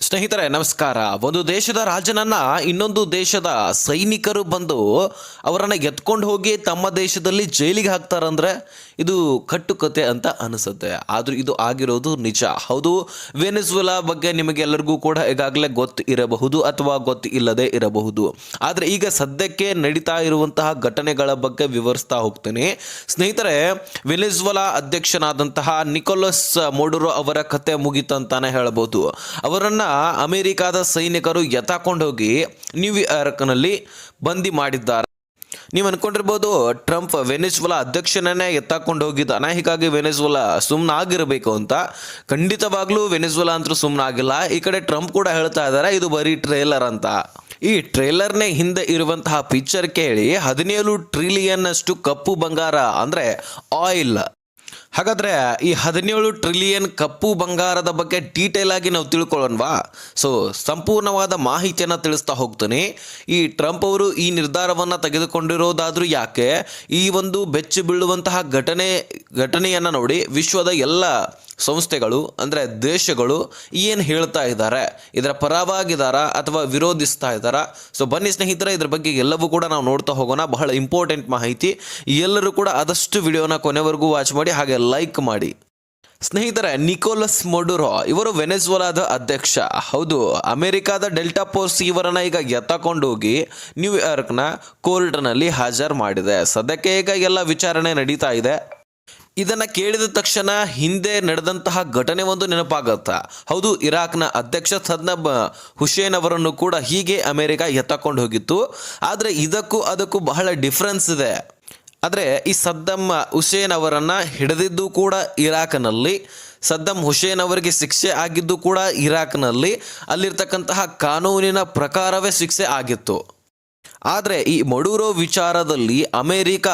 ಸ್ನೇಹಿತರೆ, ನಮಸ್ಕಾರ. ಒಂದು ದೇಶದ ರಾಜನನ್ನ ಇನ್ನೊಂದು ದೇಶದ ಸೈನಿಕರು ಬಂದು ಅವರನ್ನು ಎತ್ಕೊಂಡು ಹೋಗಿ ತಮ್ಮ ದೇಶದಲ್ಲಿ ಜೈಲಿಗೆ ಹಾಕ್ತಾರಂದ್ರೆ ಇದು ಕಟ್ಟುಕತೆ ಅಂತ ಅನಿಸುತ್ತೆ. ಆದರೂ ಇದು ಆಗಿರೋದು ನಿಜ. ಹೌದು ವೆನೆಜುವೆಲಾ ಬಗ್ಗೆ ನಿಮಗೆಲ್ಲರಿಗೂ ಕೂಡ ಈಗಾಗಲೇ ಗೊತ್ತು ಇರಬಹುದು ಅಥವಾ ಗೊತ್ತು ಇಲ್ಲದೆ ಇರಬಹುದು. ಆದರೆ ಈಗ ಸದ್ಯಕ್ಕೆ ನಡೀತಾ ಇರುವಂತಹ ಘಟನೆಗಳ ಬಗ್ಗೆ ವಿವರಿಸ್ತಾ ಹೋಗ್ತೇನೆ. ಸ್ನೇಹಿತರೆ ವೆನೆಜುವೆಲಾ ಅಧ್ಯಕ್ಷನಾದಂತಹ ನಿಕೋಲಸ್ ಮೋಡುರೋ ಅವರ ಕತೆ ಮುಗೀತಂತಾನೆ ಹೇಳಬಹುದು ಅವರನ್ನ ಅಮೆರಿಕಾದ ಸೈನಿಕರು ಎತ್ತಾಕೊಂಡು ನ್ಯೂಯಾರ್ಕ್ನಲ್ಲಿ ಬಂದಿ ಮಾಡಿದ್ದಾರೆ. ನೀವು ಅನ್ಕೊಂಡಿರ್ಬೋದು, ಟ್ರಂಪ್ ವೆನೆಜುವಲಾ ಅಧ್ಯಕ್ಷನನ್ನೇ ಎತ್ತಾಕೊಂಡು ಹೋಗಿದ್ದಾನೆ ಹೀಗಾಗಿ ವೆನೆಜುವಲಾ ಸುಮ್ಮನೆ ಆಗಿರಬೇಕು ಅಂತ. ಖಂಡಿತವಾಗ್ಲೂ ವೆನೆಜುವಲಾ ಅಂತೂ ಸುಮ್ಮನೆ ಆಗಿಲ್ಲ ಈ ಕಡೆ ಟ್ರಂಪ್ ಕೂಡ ಹೇಳ್ತಾ ಇದ್ದಾರೆ ಇದು ಬರೀ ಟ್ರೇಲರ್ ಅಂತ. ಈ ಟ್ರೇಲರ್ನೇ ಹಿಂದೆ ಇರುವಂತಹ ಪಿಕ್ಚರ್ ಕೇಳಿ ಹದಿನೇಳು ಟ್ರಿಲಿಯನ್ ಅಷ್ಟು ಕಪ್ಪು ಬಂಗಾರ ಅಂದ್ರೆ ಆಯಿಲ್. ಹಾಗಾದ್ರೆ ಈ ಹದಿನೇಳು ಟ್ರಿಲಿಯನ್ ಕಪ್ಪು ಬಂಗಾರದ ಬಗ್ಗೆ ಡೀಟೇಲ್ ಆಗಿ ನಾವು ತಿಳ್ಕೊಳ್ಳೋಣವಾ? ಸೊ ಸಂಪೂರ್ಣವಾದ ಮಾಹಿತಿಯನ್ನು ತಿಳಿಸ್ತಾ ಹೋಗ್ತೀನಿ. ಈ ಟ್ರಂಪ್ ಅವರು ಈ ನಿರ್ಧಾರವನ್ನು ತೆಗೆದುಕೊಂಡಿರೋದಾದರೂ ಯಾಕೆ? ಈ ಒಂದು ಬೆಚ್ಚಿ ಬೀಳುವಂತಹ ಘಟನೆ, ಘಟನೆಯನ್ನು ನೋಡಿ ವಿಶ್ವದ ಎಲ್ಲ ಸಂಸ್ಥೆಗಳು, ಅಂದರೆ ದೇಶಗಳು ಏನು ಹೇಳ್ತಾ ಇದ್ದಾರೆ, ಇದರ ಪರವಾಗಿದ್ದಾರಾ ಅಥವಾ ವಿರೋಧಿಸ್ತಾ ಇದ್ದಾರಾ? ಸೊ ಬನ್ನಿ ಸ್ನೇಹಿತರೆ, ಇದ್ರ ಬಗ್ಗೆ ಎಲ್ಲವೂ ಕೂಡ ನಾವು ನೋಡ್ತಾ ಹೋಗೋಣ. ಬಹಳ ಇಂಪಾರ್ಟೆಂಟ್ ಮಾಹಿತಿ. ಎಲ್ಲರೂ ಕೂಡ ಆದಷ್ಟು ವಿಡಿಯೋನ ಕೊನೆವರೆಗೂ ವಾಚ್ ಮಾಡಿ, ಹಾಗೆ ಲೈಕ್ ಮಾಡಿ. ಸ್ನೇಹಿತರೆ, ನಿಕೋಲಸ್ ಮೊಡುರೋ, ಇವರು ವೆನೆಜುವಲಾದ ಅಧ್ಯಕ್ಷ. ಹೌದು, ಅಮೆರಿಕಾದ ಡೆಲ್ಟಾ ಪೋರ್ಸ್ ಇವರನ್ನ ಈಗ ಎತ್ತಕೊಂಡೋಗಿ ನ್ಯೂಯಾರ್ಕ್ನ ಕೋರ್ಟ್ನಲ್ಲಿ ಹಾಜರು ಮಾಡಿದೆ. ಸದ್ಯಕ್ಕೆ ಈಗ ಎಲ್ಲ ವಿಚಾರಣೆ ನಡೀತಾ ಇದೆ. ಇದನ್ನ ಕೇಳಿದ ತಕ್ಷಣ ಹಿಂದೆ ನಡೆದಂತಹ ಘಟನೆ ಒಂದು ನೆನಪಾಗತ್ತ. ಹೌದು, ಇರಾಕ್ನ ಅಧ್ಯಕ್ಷ ಸದ್ನಬ್ ಹುಸೇನ್ ಅವರನ್ನು ಕೂಡ ಹೀಗೆ ಅಮೆರಿಕ ಎತ್ತಕೊಂಡು ಹೋಗಿತ್ತು. ಆದರೆ ಇದಕ್ಕೂ ಅದಕ್ಕೂ ಬಹಳ ಡಿಫ್ರೆನ್ಸ್ ಇದೆ. ಆದರೆ ಈ ಸದ್ದಮ್ ಹುಸೇನ್ ಅವರನ್ನು ಹಿಡಿದಿದ್ದು ಕೂಡ ಇರಾಕ್ನಲ್ಲಿ ಸದ್ದಮ್ ಹುಸೇನ್ ಅವರಿಗೆ ಶಿಕ್ಷೆ ಆಗಿದ್ದು ಕೂಡ ಇರಾಕ್ನಲ್ಲಿ. ಅಲ್ಲಿರ್ತಕ್ಕಂತಹ ಕಾನೂನಿನ ಪ್ರಕಾರವೇ ಶಿಕ್ಷೆ ಆಗಿತ್ತು. ಆದರೆ ಈ ಮಡೂರೋ ವಿಚಾರದಲ್ಲಿ ಅಮೇರಿಕ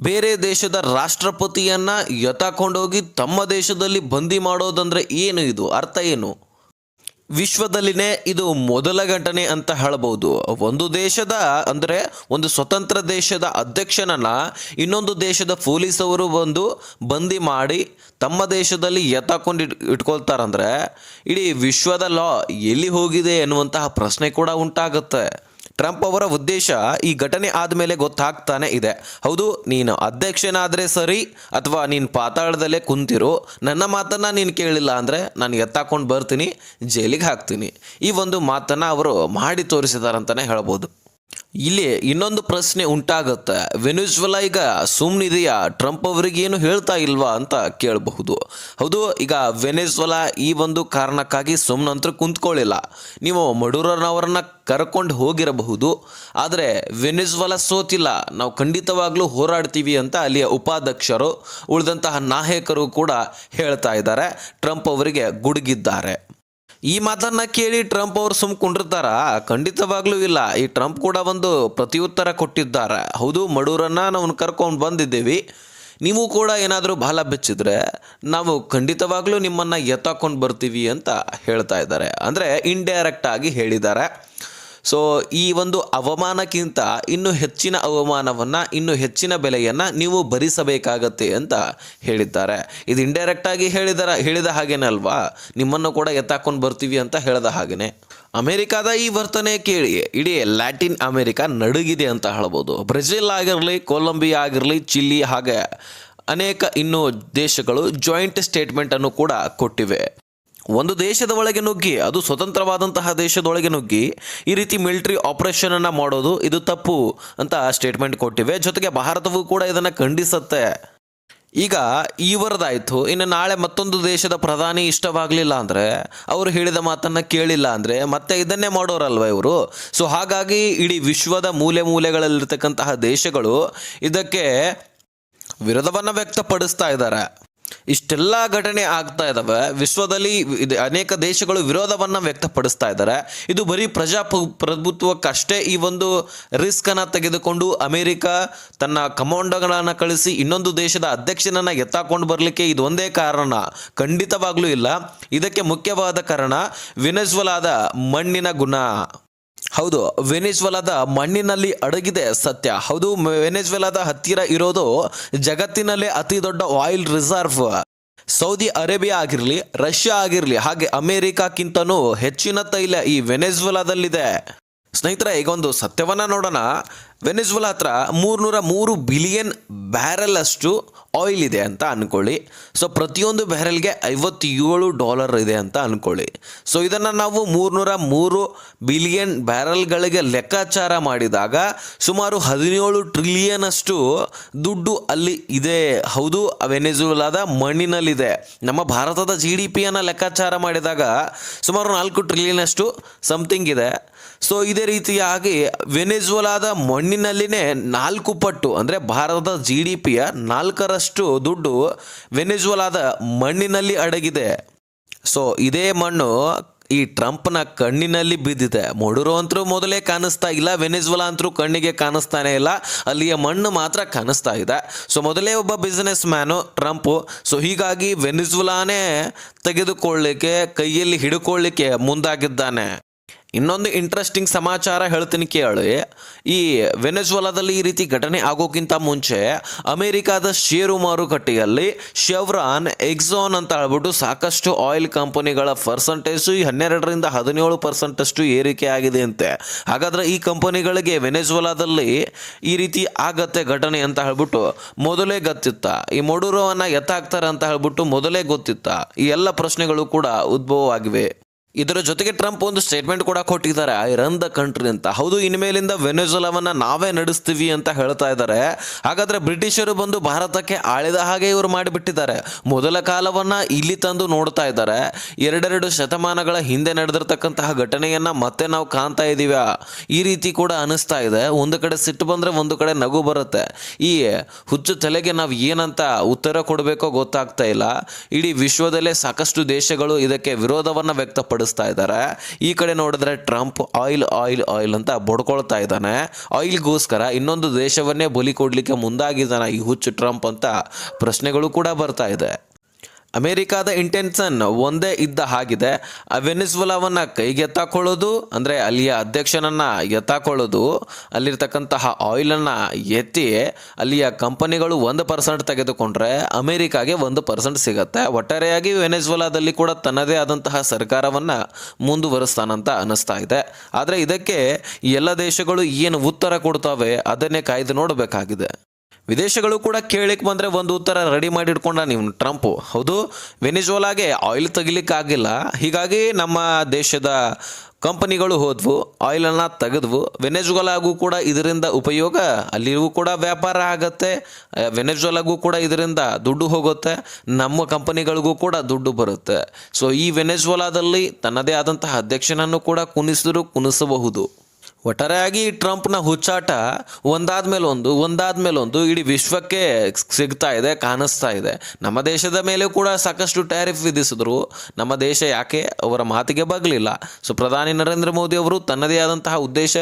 ಬೇರೆ ದೇಶದ ರಾಷ್ಟ್ರಪತಿಯನ್ನ ಎತ್ತಾಕೊಂಡೋಗಿ ತಮ್ಮ ದೇಶದಲ್ಲಿ ಬಂದಿ ಮಾಡೋದಂದರೆ ಏನು ಇದು? ಅರ್ಥ ಏನು? ವಿಶ್ವದಲ್ಲಿನೇ ಇದು ಮೊದಲ ಘಟನೆ ಅಂತ ಹೇಳಬಹುದು ಒಂದು ದೇಶದ ಅಂದರೆ ಒಂದು ಸ್ವತಂತ್ರ ದೇಶದ ಅಧ್ಯಕ್ಷನನ್ನು ಇನ್ನೊಂದು ದೇಶದ ಪೊಲೀಸವರು ಬಂದು ಬಂದಿ ಮಾಡಿ ತಮ್ಮ ದೇಶದಲ್ಲಿ ಎತ್ತಾಕೊಂಡು ಇಟ್ ಇಟ್ಕೊಳ್ತಾರಂದರೆ ಇಡೀ ವಿಶ್ವದ ಲಾ ಎಲ್ಲಿ ಹೋಗಿದೆ ಎನ್ನುವಂತಹ ಪ್ರಶ್ನೆ ಕೂಡ ಉಂಟಾಗುತ್ತೆ. ಟ್ರಂಪ್ ಅವರ ಉದ್ದೇಶ ಈ ಘಟನೆ ಆದಮೇಲೆ ಗೊತ್ತಾಗ್ತಾನೆ ಇದೆ. ಹೌದು, ನೀನು ಅಧ್ಯಕ್ಷನಾದರೆ ಸರಿ ಅಥವಾ ನೀನು ಪಾತಾಳದಲ್ಲೇ ಕುಂತಿರು. ನನ್ನ ಮಾತನ್ನು ನೀನು ಕೇಳಿಲ್ಲ ಅಂದರೆ ನಾನು ಎತ್ತಾಕೊಂಡು ಬರ್ತೀನಿ, ಜೈಲಿಗೆ ಹಾಕ್ತೀನಿ. ಈ ಒಂದು ಮಾತನ್ನು ಅವರು ಮಾಡಿ ತೋರಿಸಿದಾರಂತಲೇ ಹೇಳ್ಬೋದು. ಇಲ್ಲಿ ಇನ್ನೊಂದು ಪ್ರಶ್ನೆ ಉಂಟಾಗುತ್ತೆ. ವೆನಿಜುವಲಾ ಈಗ ಸುಮ್ಮನಿದೆಯಾ ಟ್ರಂಪ್ ಅವರಿಗೆ ಏನು ಹೇಳ್ತಾ ಇಲ್ವಾ ಅಂತ ಕೇಳಬಹುದು. ಹೌದು, ಈಗ ವೆನೆಜುವೆಲಾ ಈ ಒಂದು ಕಾರಣಕ್ಕಾಗಿ ಸುಮ್ಮನಂತರ ಕುಂತ್ಕೊಳ್ಳಿಲ್ಲ. ನೀವು ಮಡುರನವರನ್ನ ಕರ್ಕೊಂಡು ಹೋಗಿರಬಹುದು. ಆದರೆ ವೆನೆಜುವೆಲಾ ಸೋತಿಲ್ಲ. ನಾವು ಖಂಡಿತವಾಗ್ಲೂ ಹೋರಾಡ್ತೀವಿ ಅಂತ ಅಲ್ಲಿಯ ಉಪಾಧ್ಯಕ್ಷರು ಉಳಿದಂತಹ ನಾಯಕರು ಕೂಡ ಹೇಳ್ತಾ ಇದ್ದಾರೆ. ಟ್ರಂಪ್ ಅವರಿಗೆ ಗುಡುಗಿದ್ದಾರೆ. ಈ ಮಾತನ್ನ ಕೇಳಿ ಟ್ರಂಪ್ ಅವರು ಸುಮ್ ಕುಂಡಿರ್ತಾರ. ಖಂಡಿತವಾಗ್ಲೂ ಇಲ್ಲ. ಈ ಟ್ರಂಪ್ ಕೂಡ ಒಂದು ಪ್ರತಿಯುತ್ತರ ಕೊಟ್ಟಿದ್ದಾರೆ. ಹೌದು, ಮಡೂರನ್ನ ನಾವು ಕರ್ಕೊಂಡು ಬಂದಿದ್ದೀವಿ. ನೀವು ಕೂಡ ಏನಾದರೂ ಬಾಲ ಬೆಚ್ಚಿದ್ರೆ ನಾವು ಖಂಡಿತವಾಗ್ಲೂ ನಿಮ್ಮನ್ನು ಎತ್ತಾಕೊಂಡು ಬರ್ತೀವಿ ಅಂತ ಹೇಳ್ತಾ ಇದ್ದಾರೆ. ಅಂದರೆ ಇಂಡೈರೆಕ್ಟ್ ಆಗಿ ಹೇಳಿದ್ದಾರೆ. ಸೊ ಈ ಒಂದು ಅವಮಾನಕ್ಕಿಂತ ಇನ್ನು ಹೆಚ್ಚಿನ ಅವಮಾನವನ್ನು, ಇನ್ನು ಹೆಚ್ಚಿನ ಬೆಲೆಯನ್ನು ನೀವು ಭರಿಸಬೇಕಾಗತ್ತೆ ಅಂತ ಹೇಳಿದ್ದಾರೆ. ಇದು ಇಂಡೈರೆಕ್ಟ್ ಆಗಿ ಹೇಳಿದಾರ, ಹೇಳಿದ ಹಾಗೇನೆ ಅಲ್ವಾ? ನಿಮ್ಮನ್ನು ಕೂಡ ಎತ್ತಾಕೊಂಡು ಬರ್ತೀವಿ ಅಂತ ಹೇಳಿದ ಹಾಗೇನೆ. ಅಮೆರಿಕಾದ ಈ ವರ್ತನೆ ಕೇಳಿ, ಇಡೀ ಲ್ಯಾಟಿನ್ ಅಮೆರಿಕ ನಡುಗಿದೆ ಅಂತ ಹೇಳ್ಬೋದು. ಬ್ರೆಜಿಲ್ ಆಗಿರಲಿ, ಕೊಲಂಬಿಯಾ ಆಗಿರಲಿ, ಚಿಲ್ಲಿ ಹಾಗೆ ಅನೇಕ ಇನ್ನೂ ದೇಶಗಳು ಜಾಯಿಂಟ್ ಸ್ಟೇಟ್ಮೆಂಟನ್ನು ಕೂಡ ಕೊಟ್ಟಿವೆ. ಒಂದು ದೇಶದ ಒಳಗೆ ನುಗ್ಗಿ, ಅದು ಸ್ವತಂತ್ರವಾದಂತಹ ದೇಶದೊಳಗೆ ನುಗ್ಗಿ, ಈ ರೀತಿ ಮಿಲಿಟರಿ ಆಪರೇಷನ್ ಅನ್ನ ಮಾಡೋದು ಇದು ತಪ್ಪು ಅಂತ ಸ್ಟೇಟ್ಮೆಂಟ್ ಕೊಟ್ಟಿವೆ. ಜೊತೆಗೆ ಭಾರತವು ಕೂಡ ಇದನ್ನು ಖಂಡಿಸುತ್ತೆ. ಈಗ ಇವರದಾಯ್ತು ಇನ್ನು ನಾಳೆ ಮತ್ತೊಂದು ದೇಶದ ಪ್ರಧಾನಿ ಇಷ್ಟವಾಗಲಿಲ್ಲ ಅಂದರೆ, ಅವರು ಹೇಳಿದ ಮಾತನ್ನು ಕೇಳಿಲ್ಲ ಅಂದರೆ, ಮತ್ತೆ ಇದನ್ನೇ ಮಾಡೋರಲ್ವ ಇವರು? ಸೊ ಹಾಗಾಗಿ ಇಡೀ ವಿಶ್ವದ ಮೂಲೆ ಮೂಲೆಗಳಲ್ಲಿರ್ತಕ್ಕಂತಹ ದೇಶಗಳು ಇದಕ್ಕೆ ವಿರೋಧವನ್ನು ವ್ಯಕ್ತಪಡಿಸ್ತಾ ಇದ್ದಾರೆ. ಇಷ್ಟೆಲ್ಲ ಘಟನೆ ಆಗ್ತಾ ಇದ್ದಾವೆ ವಿಶ್ವದಲ್ಲಿ ಅನೇಕ ದೇಶಗಳು ವಿರೋಧವನ್ನು ವ್ಯಕ್ತಪಡಿಸ್ತಾ ಇದ್ದಾರೆ ಇದು ಬರೀ ಪ್ರಜಾ ಪ್ರಭುತ್ವಕ್ಕಷ್ಟೇ ಈ ಒಂದು ರಿಸ್ಕ್ ಅನ್ನ ತೆಗೆದುಕೊಂಡು ಅಮೆರಿಕ ತನ್ನ ಕಮಾಂಡೋಗಳನ್ನು ಕಳಿಸಿ ಇನ್ನೊಂದು ದೇಶದ ಅಧ್ಯಕ್ಷನನ್ನ ಎತ್ತಾಕೊಂಡು ಬರಲಿಕ್ಕೆ ಇದು ಒಂದೇ ಕಾರಣ. ಖಂಡಿತವಾಗ್ಲೂ ಇಲ್ಲ. ಇದಕ್ಕೆ ಮುಖ್ಯವಾದ ಕಾರಣ ವೆನೆಜುವಲಾದ ಮಣ್ಣಿನ ಗುಣ. ಹೌದು, ವೆನೆಜುವೆಲಾದ ಮಣ್ಣಿನಲ್ಲಿ ಅಡಗಿದೆ ಸತ್ಯ. ಹೌದು, ವೆನೆಜುವೆಲಾದ ಹತ್ತಿರ ಇರೋದು ಜಗತ್ತಿನಲ್ಲೇ ಅತಿ ದೊಡ್ಡ ಆಯಿಲ್ ರಿಸರ್ವ್ ಸೌದಿ ಅರೇಬಿಯಾ ಆಗಿರಲಿ, ರಷ್ಯಾ ಆಗಿರಲಿ, ಹಾಗೆ ಅಮೆರಿಕಕ್ಕಿಂತನೂ ಹೆಚ್ಚಿನ ತೈಲ ಈ ವೆನೆಜ್ವೆಲಾದಲ್ಲಿದೆ. ಸ್ನೇಹಿತರೆ, ಈಗ ಒಂದು ಸತ್ಯವನ್ನ ನೋಡೋಣ. ವೆನೆಜುವೆಲಾ ಹತ್ರ ಮೂರ್ನೂರ ಮೂರು ಬಿಲಿಯನ್ ಬ್ಯಾರೆಲ್ ಅಷ್ಟು ಆಯಿಲ್ ಇದೆ ಅಂತ ಅನ್ಕೊಳ್ಳಿ. ಸೊ ಪ್ರತಿಯೊಂದು ಬ್ಯಾರೆಲ್ಗೆ ಐವತ್ತೇಳು ಡಾಲರ್ ಇದೆ ಅಂತ ಅನ್ಕೊಳ್ಳಿ. ಸೊ ಇದನ್ನು ನಾವು ಮೂರ್ನೂರ ಮೂರು ಬಿಲಿಯನ್ ಬ್ಯಾರಲ್ಗಳಿಗೆ ಲೆಕ್ಕಾಚಾರ ಮಾಡಿದಾಗ ಸುಮಾರು ಹದಿನೇಳು ಟ್ರಿಲಿಯನ್ ಅಷ್ಟು ದುಡ್ಡು ಅಲ್ಲಿ ಇದೆ. ಹೌದು ವೆನೆಜುವೆಲಾದ ಮಣ್ಣಿನಲ್ಲಿದೆ. ನಮ್ಮ ಭಾರತದ ಜಿ ಡಿ ಪಿಯನ್ನು ಲೆಕ್ಕಾಚಾರ ಮಾಡಿದಾಗ ಸುಮಾರು ನಾಲ್ಕು ಟ್ರಿಲಿಯನ್ ಅಷ್ಟು ಸಮಥಿಂಗ್ ಇದೆ. ಸೊ ಇದೇ ರೀತಿಯಾಗಿ ವೆನೆಜುವೆಲಾದ ಮಣ್ಣಿನಲ್ಲಿನೇ ನಾಲ್ಕು ಪಟ್ಟು, ಅಂದರೆ ಭಾರತದ ಜಿ ಡಿ ಪಿಯ ನಾಲ್ಕರಷ್ಟು ದುಡ್ಡು ವೆನೆಜುವಲಾದ ಮಣ್ಣಿನಲ್ಲಿ ಅಡಗಿದೆ. ಸೊ ಇದೇ ಮಣ್ಣು ಈ ಟ್ರಂಪ್ನ ಕಣ್ಣಿನಲ್ಲಿ ಬಿದ್ದಿದೆ. ಮೊಡುರು ಅಂತರೂ ಮೊದಲೇ ಕಾಣಿಸ್ತಾ ಇಲ್ಲ, ವೆನೆಜುವಲಾ ಅಂತರೂ ಕಣ್ಣಿಗೆ ಕಾಣಿಸ್ತಾನೆ ಇಲ್ಲ, ಅಲ್ಲಿಯ ಮಣ್ಣು ಮಾತ್ರ ಕಾಣಿಸ್ತಾ ಇದೆ. ಸೊ ಮೊದಲೇ ಒಬ್ಬ ಬಿಸ್ನೆಸ್ ಮ್ಯಾನು ಟ್ರಂಪು ಸೊ ಹೀಗಾಗಿ ವೆನೆಜುವಲಾನೇ ತೆಗೆದುಕೊಳ್ಳಿಕ್ಕೆ, ಕೈಯಲ್ಲಿ ಹಿಡ್ಕೊಳ್ಳಿಕ್ಕೆ ಮುಂದಾಗಿದ್ದಾನೆ. ಇನ್ನೊಂದು ಇಂಟ್ರೆಸ್ಟಿಂಗ್ ಸಮಾಚಾರ ಹೇಳ್ತೀನಿ ಕೇಳಿ. ಈ ವೆನೆಜುವಲಾದಲ್ಲಿ ಈ ರೀತಿ ಘಟನೆ ಆಗೋಕ್ಕಿಂತ ಮುಂಚೆ ಅಮೆರಿಕಾದ ಷೇರು ಮಾರುಕಟ್ಟೆಯಲ್ಲಿ ಶೆವ್ರಾನ್, ಎಕ್ಸಾನ್ ಅಂತ ಹೇಳ್ಬಿಟ್ಟು ಸಾಕಷ್ಟು ಆಯಿಲ್ ಕಂಪನಿಗಳ ಪರ್ಸಂಟೇಜು ಹನ್ನೆರಡರಿಂದ ಹದಿನೇಳು ಪರ್ಸೆಂಟಷ್ಟು ಏರಿಕೆ ಆಗಿದೆ ಅಂತೆ. ಹಾಗಾದ್ರೆ ಈ ಕಂಪನಿಗಳಿಗೆ ವೆನೆಜುವಲಾದಲ್ಲಿ ಈ ರೀತಿ ಆಗತ್ತೆ ಘಟನೆ ಅಂತ ಹೇಳ್ಬಿಟ್ಟು ಮೊದಲೇ ಗೊತ್ತಿತ್ತ? ಈ ಮೊಡೂರವನ್ನು ಎತ್ತಾಕ್ತಾರೆ ಅಂತ ಹೇಳ್ಬಿಟ್ಟು ಮೊದಲೇ ಗೊತ್ತಿತ್ತ? ಈ ಎಲ್ಲ ಪ್ರಶ್ನೆಗಳು ಕೂಡ ಉದ್ಭವವಾಗಿವೆ. ಇದರ ಜೊತೆಗೆ ಟ್ರಂಪ್ ಒಂದು ಸ್ಟೇಟ್ಮೆಂಟ್ ಕೂಡ ಕೊಟ್ಟಿದ್ದಾರೆ ಐ ರನ್ ದ ಕಂಟ್ರಿ ಅಂತ. ಹೌದು, ಇನ್ಮೇಲಿಂದ ವೆನೆಜುಲಾವನ್ನ ನಾವೇ ನಡೆಸ್ತೀವಿ ಅಂತ ಹೇಳ್ತಾ ಇದ್ದಾರೆ. ಹಾಗಾದ್ರೆ ಬ್ರಿಟಿಷರು ಬಂದು ಭಾರತಕ್ಕೆ ಆಳಿದ ಹಾಗೆ ಇವರು ಮಾಡಿಬಿಟ್ಟಿದ್ದಾರೆ. ಮೊದಲ ಕಾಲವನ್ನ ಇಲ್ಲಿ ತಂದು ನೋಡ್ತಾ ಇದ್ದಾರೆ. ಎರಡೆರಡು ಶತಮಾನಗಳ ಹಿಂದೆ ನಡೆದಿರ್ತಕ್ಕಂತಹ ಘಟನೆಯನ್ನ ಮತ್ತೆ ನಾವು ಕಾಣ್ತಾ ಇದೀವ ಈ ರೀತಿ ಕೂಡ ಅನಿಸ್ತಾ ಇದೆ. ಒಂದು ಕಡೆ ಸಿಟ್ಟು ಬಂದ್ರೆ ಒಂದು ಕಡೆ ನಗು ಬರುತ್ತೆ. ಈ ಹುಚ್ಚು ತಲೆಗೆ ನಾವು ಏನಂತ ಉತ್ತರ ಕೊಡಬೇಕೋ ಗೊತ್ತಾಗ್ತಾ ಇಲ್ಲ. ಇಡೀ ವಿಶ್ವದಲ್ಲೇ ಸಾಕಷ್ಟು ದೇಶಗಳು ಇದಕ್ಕೆ ವಿರೋಧವನ್ನ ವ್ಯಕ್ತಪಡಿಸ್ತಾ ಇದ್ದಾರೆ. ಈ ಕಡೆ ನೋಡಿದ್ರೆ ಟ್ರಂಪ್ ಆಯಿಲ್ ಆಯಿಲ್ ಆಯಿಲ್ ಅಂತ ಬಡ್ಕೊಳ್ತಾ ಇದ್ದಾನೆ. ಆಯಿಲ್ಗೋಸ್ಕರ ಇನ್ನೊಂದು ದೇಶವನ್ನೇ ಬಲಿ ಕೊಡಲಿಕ್ಕೆ ಮುಂದಾಗಿದ್ದಾನೆ ಈ ಹುಚ್ಚು ಟ್ರಂಪ್ ಅಂತ ಪ್ರಶ್ನೆಗಳು ಕೂಡ ಬರ್ತಾ ಇದೆ. ಅಮೆರಿಕಾದ ಇಂಟೆನ್ಷನ್ ಒಂದೇ ಇದ್ದ ಹಾಗಿದೆ. ವೆನಿಸ್ವಲಾವನ್ನು ಕೈಗೆ ಎತ್ತಾಕೊಳ್ಳೋದು ಅಂದರೆ ಅಲ್ಲಿಯ ಅಧ್ಯಕ್ಷನನ್ನು ಎತ್ತಾಕೊಳ್ಳೋದು, ಅಲ್ಲಿರ್ತಕ್ಕಂತಹ ಆಯಿಲನ್ನು ಎತ್ತಿ ಅಲ್ಲಿಯ ಕಂಪನಿಗಳು ಒಂದು ಪರ್ಸೆಂಟ್ ತೆಗೆದುಕೊಂಡ್ರೆ ಅಮೆರಿಕಾಗೆ ಒಂದು ಪರ್ಸೆಂಟ್ ಸಿಗುತ್ತೆ. ಒಟ್ಟಾರೆಯಾಗಿ ವೆನೆಜ್ವಲಾದಲ್ಲಿ ಕೂಡ ತನ್ನದೇ ಆದಂತಹ ಸರ್ಕಾರವನ್ನು ಮುಂದುವರಿಸ್ತಾನಂತ ಅನ್ನಿಸ್ತಾ ಇದೆ. ಆದರೆ ಇದಕ್ಕೆ ಎಲ್ಲ ದೇಶಗಳು ಏನು ಉತ್ತರ ಕೊಡ್ತವೆ ಅದನ್ನೇ ಕಾಯ್ದು ನೋಡಬೇಕಾಗಿದೆ. ವಿದೇಶಗಳು ಕೂಡ ಕೇಳಿಕ್ ಬಂದ್ರೆ ಒಂದು ಉತ್ತರ ರೆಡಿ ಮಾಡಿ ಇಟ್ಕೊಂಡ ನೀವು ಟ್ರಂಪ್ ಹೌದು, ವೆನಿಜುವಲಾಗೆ ಆಯಿಲ್ ತೆಗಿಲಿಕ್ಕಾಗಿಲ್ಲ ಹೀಗಾಗಿ ನಮ್ಮ ದೇಶದ ಕಂಪನಿಗಳು ಹೋದ್ವು ಆಯಿಲನ್ನು ತೆಗೆದ್ವು. ವೆನೆಜುವಲಾಗೂ ಕೂಡ ಇದರಿಂದ ಉಪಯೋಗ ಅಲ್ಲಿಗೂ ಕೂಡ ವ್ಯಾಪಾರ ಆಗತ್ತೆ. ವೆನೆಜುವಲಾಗೂ ಕೂಡ ಇದರಿಂದ ದುಡ್ಡು ಹೋಗುತ್ತೆ. ನಮ್ಮ ಕಂಪನಿಗಳಿಗೂ ಕೂಡ ದುಡ್ಡು ಬರುತ್ತೆ. ಸೊ ಈ ವೆನೆಜುವಲಾದಲ್ಲಿ ತನ್ನದೇ ಆದಂತಹ ಅಧ್ಯಕ್ಷನನ್ನು ಕೂಡ ಕುಣಿಸಿದ್ರು, ಕುಣಿಸಬಹುದು. ಒಟ್ಟಾರೆಯಾಗಿ ಟ್ರಂಪ್ನ ಹುಚ್ಚಾಟ ಒಂದಾದ ಒಂದು ಒಂದಾದ ಒಂದು ಇಡೀ ವಿಶ್ವಕ್ಕೆ ಸಿಗ್ತಾ ಇದೆ, ಕಾಣಿಸ್ತಾ ಇದೆ. ನಮ್ಮ ದೇಶದ ಮೇಲೆ ಕೂಡ ಸಾಕಷ್ಟು ಟ್ಯಾರಿಫ್ ವಿಧಿಸಿದ್ರು. ನಮ್ಮ ದೇಶ ಯಾಕೆ ಅವರ ಮಾತಿಗೆ ಬಗ್ಲಿಲ್ಲ? ಸೊ ಪ್ರಧಾನಿ ನರೇಂದ್ರ ಮೋದಿ ಅವರು ತನ್ನದೇ ಆದಂತಹ ಉದ್ದೇಶ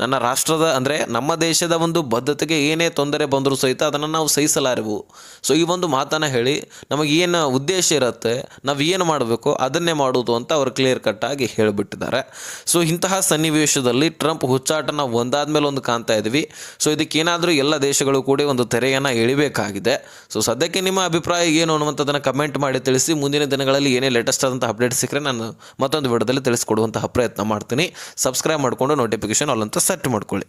ನನ್ನ ರಾಷ್ಟ್ರದ, ಅಂದರೆ ನಮ್ಮ ದೇಶದ ಒಂದು ಬದ್ಧತೆಗೆ ಏನೇ ತೊಂದರೆ ಬಂದರೂ ಸಹಿತ ಅದನ್ನು ನಾವು ಸಹಿಸಲಾರೆವು. ಸೊ, ಈ ಒಂದು ಮಾತನ್ನು ಹೇಳಿ ನಮಗೆ ಏನು ಉದ್ದೇಶ ಇರುತ್ತೆ, ನಾವು ಏನು ಮಾಡಬೇಕು ಅದನ್ನೇ ಮಾಡುವುದು ಅಂತ ಅವರು ಕ್ಲಿಯರ್ ಕಟ್ ಆಗಿ ಹೇಳಿಬಿಟ್ಟಿದ್ದಾರೆ. ಸೊ, ಇಂತಹ ಸನ್ನಿವೇಶದಲ್ಲಿ ಟ್ರಂಪ್ ಹುಚ್ಚಾಟನ ಒಂದಾದ್ಮೇಲೆ ಒಂದು ಕಾಣ್ತಾ ಇದ್ವಿ. ಸೊ ಇದಕ್ಕೇನಾದರೂ ಎಲ್ಲ ದೇಶಗಳು ಕೂಡ ಒಂದು ತೆರೆಯನ್ನು ಎಳಿಬೇಕಾಗಿದೆ. ಸೊ ಸದ್ಯಕ್ಕೆ ನಿಮ್ಮ ಅಭಿಪ್ರಾಯ ಏನು ಅನ್ನುವಂಥದ್ದನ್ನು ಕಮೆಂಟ್ ಮಾಡಿ ತಿಳಿಸಿ. ಮುಂದಿನ ದಿನಗಳಲ್ಲಿ ಏನೇ ಲೇಟೆಸ್ಟ್ ಆದಂಥ ಅಪ್ಡೇಟ್ ಸಿಕ್ಕರೆ ನಾನು ಮತ್ತೊಂದು ವಿಡಿಯೋದಲ್ಲಿ ತಿಳಿಸ್ಕೊಡುವಂತಹ ಪ್ರಯತ್ನ ಮಾಡ್ತೀನಿ. ಸಬ್ಸ್ಕ್ರೈಬ್ ಮಾಡಿಕೊಂಡು ನೋಟಿಫಿಕೇಶನ್ ಅಲ್ಲಂತ ಸೆಟ್ ಮಾಡ್ಕೊಳ್ಳಿ.